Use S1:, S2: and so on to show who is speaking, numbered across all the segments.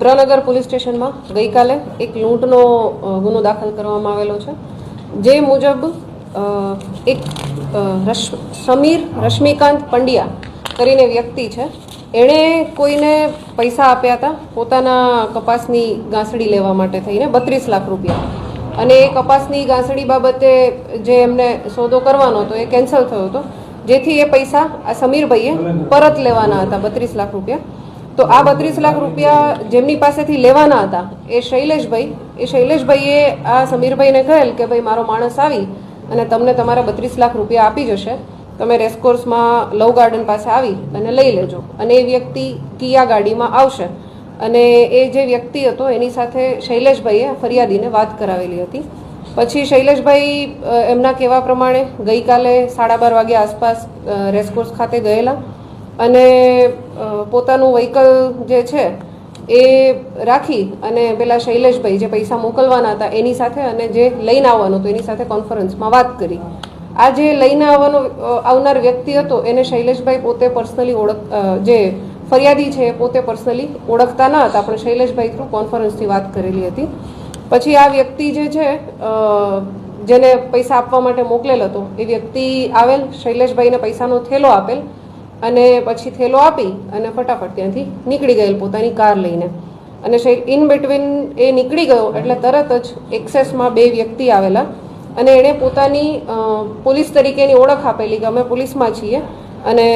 S1: પ્રનગર police સ્ટેશનમાં ગઈકાલે એક લૂંટનો ગુનો દાખલ કરવામાં આવેલો છે. જે મુજબ એક સમીર રશ્મિકાંત પંડ્યા કરીને વ્યક્તિ છે. એણે કોઈને પૈસા આપ્યા હતા પોતાના કપાસની ગાંસડી લેવા માટે થઈને બત્રીસ લાખ રૂપિયા. અને એ કપાસની ગાંસડી બાબતે જે એમને સોદો કરવાનો હતો, એ કેન્સલ થયો હતો. જેથી એ પૈસા આ સમીરભાઈએ પરત લેવાના હતા, બત્રીસ લાખ રૂપિયા. તો આ બત્રીસ લાખ રૂપિયા જેમની પાસેથી લેવાના હતા, એ શૈલેષભાઈ, એ શૈલેષભાઈએ આ સમીરભાઈને કહેલ કે ભાઈ, મારો માણસ આવી અને તમને તમારા બત્રીસ લાખ રૂપિયા આપી જશે. તમે રેસકોર્સમાં લવ ગાર્ડન પાસે આવી અને લઈ લેજો. અને એ વ્યક્તિ કિયા ગાડીમાં આવશે. અને એ જે વ્યક્તિ હતો, એની સાથે શૈલેષભાઈએ ફરિયાદીને વાત કરાવેલી હતી. પછી શૈલેષભાઈ એમના કહેવા પ્રમાણે ગઈકાલે સાડા બાર વાગ્યા આસપાસ રેસકોર્સ ખાતે ગયેલા. અને પોતાનું વ્હીકલ જે છે, એ રાખી અને પેલા શૈલેષભાઈ જે પૈસા મોકલવાના હતા એની સાથે અને જે લઈને આવવાનો હતો, એની સાથે કોન્ફરન્સમાં વાત કરી. આ જે લઈને આવવાનો આવનાર વ્યક્તિ હતો, એને શૈલેષભાઈ પોતે પર્સનલી ઓળખ જે ફરિયાદી છે, એ પોતે પર્સનલી ઓળખતા ન હતા, પણ શૈલેષભાઈ થ્રુ કોન્ફરન્સથી વાત કરેલી હતી. પછી આ વ્યક્તિ જે છે જેને પૈસા આપવા માટે મોકલેલ હતો, એ વ્યક્તિ આવેલ, શૈલેષભાઈને પૈસાનો થેલો આપેલ અને પછી થેલો આપી અને ફટાફટ ત્યાંથી નીકળી ગયેલ પોતાની કાર લઈને. અને ઇન બિટવીન એ નીકળી ગયો એટલે તરત જ એક્સેસમાં બે વ્યક્તિ આવેલા. અને એણે પોતાની પોલીસ તરીકેની ઓળખ આપેલી કે અમે પોલીસમાં છીએ. અને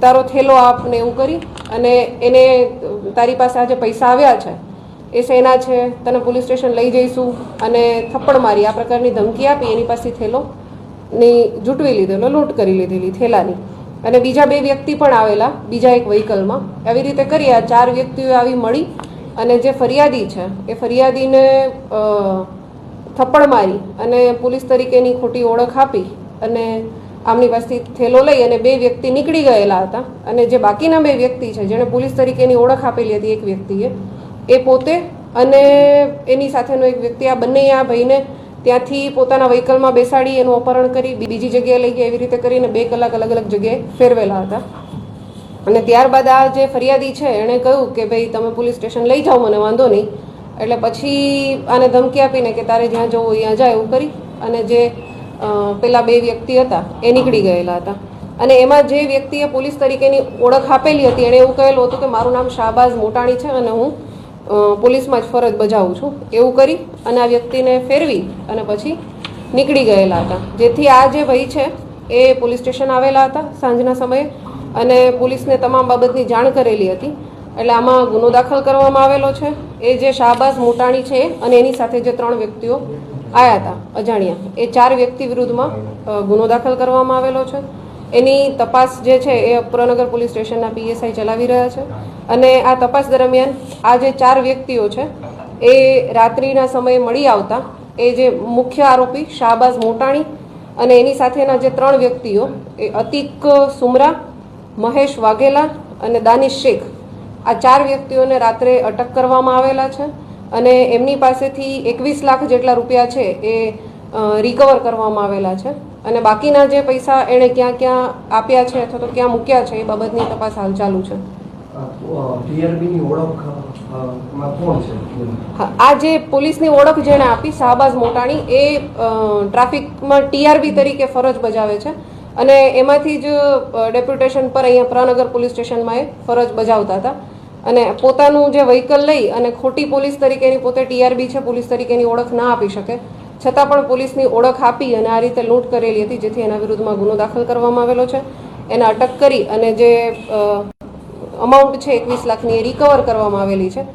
S1: તારો થેલો આપ ને એવું કરી અને એને તારી પાસે આજે પૈસા આવ્યા છે. એ સેના છે, તને પોલીસ સ્ટેશન લઈ જઈશું અને થપ્પડ મારી, આ પ્રકારની ધમકી આપી, એની પાસે થેલો ની જૂટવી લીધેલો, લૂંટ કરી લીધેલી થેલાની. અને બીજા બે વ્યક્તિ પણ આવેલા, બીજા એક વ્હીકલમાં આવી રીતે કરી આ ચાર વ્યક્તિઓ આવી મળી અને જે ફરિયાદી છે, એ ફરિયાદીને થપ્પડ મારી અને પોલીસ તરીકેની ખોટી ઓળખ આપી અને આમની પાસેથી થેલો લઈ અને બે વ્યક્તિ નીકળી ગયેલા હતા. અને જે બાકીના બે વ્યક્તિ છે, જેણે પોલીસ તરીકેની ઓળખ આપેલી હતી એક વ્યક્તિએ, એ પોતે અને એની સાથેનો એક વ્યક્તિ, આ બંને આ ભાઈને ત્યાંથી પોતાના વ્હીકલમાં બેસાડી એનું અપહરણ કરી બીજી જગ્યાએ લઈ ગયા. એવી રીતે કરીને બે કલાક અલગ અલગ જગ્યાએ ફેરવેલા હતા. અને ત્યારબાદ આ જે ફરિયાદી છે, એણે કહ્યું કે ભાઈ તમે પોલીસ સ્ટેશન લઈ જાઓ, મને વાંધો નહીં. એટલે પછી આને ધમકી આપીને કે તારે જ્યાં જવું ત્યાં જાય એવું કરી. અને જે પેલા બે વ્યક્તિ હતા, એ નીકળી ગયેલા હતા. અને એમાં જે વ્યક્તિએ પોલીસ તરીકેની ઓળખ આપેલી હતી, એણે એવું કહેલું હતું કે મારું નામ શાહબાઝ મોટાણી છે અને હું પોલીસમાં જ ફરજ બજાવું છું. એવું કરી અને આ વ્યક્તિને ફેરવી અને પછી નીકળી ગયેલા હતા. જેથી આ જે ભાઈ છે એ પોલીસ સ્ટેશન આવેલા હતા સાંજના સમયે અને પોલીસને તમામ બાબતની જાણ કરેલી હતી. એટલે આમાં ગુનો દાખલ કરવામાં આવેલો છે. એ જે શાહબાઝ મોટાણી છે અને એની સાથે જે ત્રણ વ્યક્તિઓ આવ્યા હતા, અજાણ્યા, એ ચાર વ્યક્તિ વિરુદ્ધમાં ગુનો દાખલ કરવામાં આવેલો છે. એની તપાસ જે છે એ પુરાનગર પોલીસ સ્ટેશનના પીએસઆઈ ચલાવી રહ્યા છે. અને આ તપાસ દરમિયાન આ જે ચાર વ્યક્તિઓ છે, એ રાત્રિના સમયે મળી આવતા, એ જે મુખ્ય આરોપી શાહબાઝ મોટાણી અને એની સાથેના જે ત્રણ વ્યક્તિઓ, એ અતિક સુમરા, મહેશ વાઘેલા અને દાનિશ શેખ, આ ચાર વ્યક્તિઓને રાત્રે અટક કરવામાં આવેલા છે અને એમની પાસેથી એકવીસ લાખ જેટલા રૂપિયા છે એ રિકવર કરવામાં આવેલા છે. અને બાકીના જે પૈસા એણે ક્યાં ક્યાં આપ્યા છે અથવા તો ક્યાં મૂક્યા છે એ બાબતની તપાસ હાલ ચાલુ છે. આ જે પોલીસની ઓળખ જેણે આપી શાહબાઝ મોટાણી એ ટ્રાફિકમાં ટીઆરબી તરીકે ફરજ બજાવે છે અને એમાંથી જ ડેપ્યુટેશન પર અહીંયા પ્રનગર પોલીસ સ્ટેશનમાં એ ફરજ બજાવતા હતા. અને પોતાનું જે વ્હીકલ લઈ અને ખોટી પોલીસ તરીકેની પોતે ટીઆરબી છે પોલીસ તરીકેની ઓળખ ના આપી શકે. છતાં પણ પોલીસની ઓળખ આપી અને આ રીતે લૂંટ કરેલી હતી, જેથી એના વિરુદ્ધમાં ગુનો દાખલ કરવામાં આવેલો છે. એને અટક કરી અને જે અમાઉન્ટ છે, એકવીસ લાખની એ રિકવર કરવામાં આવેલી છે.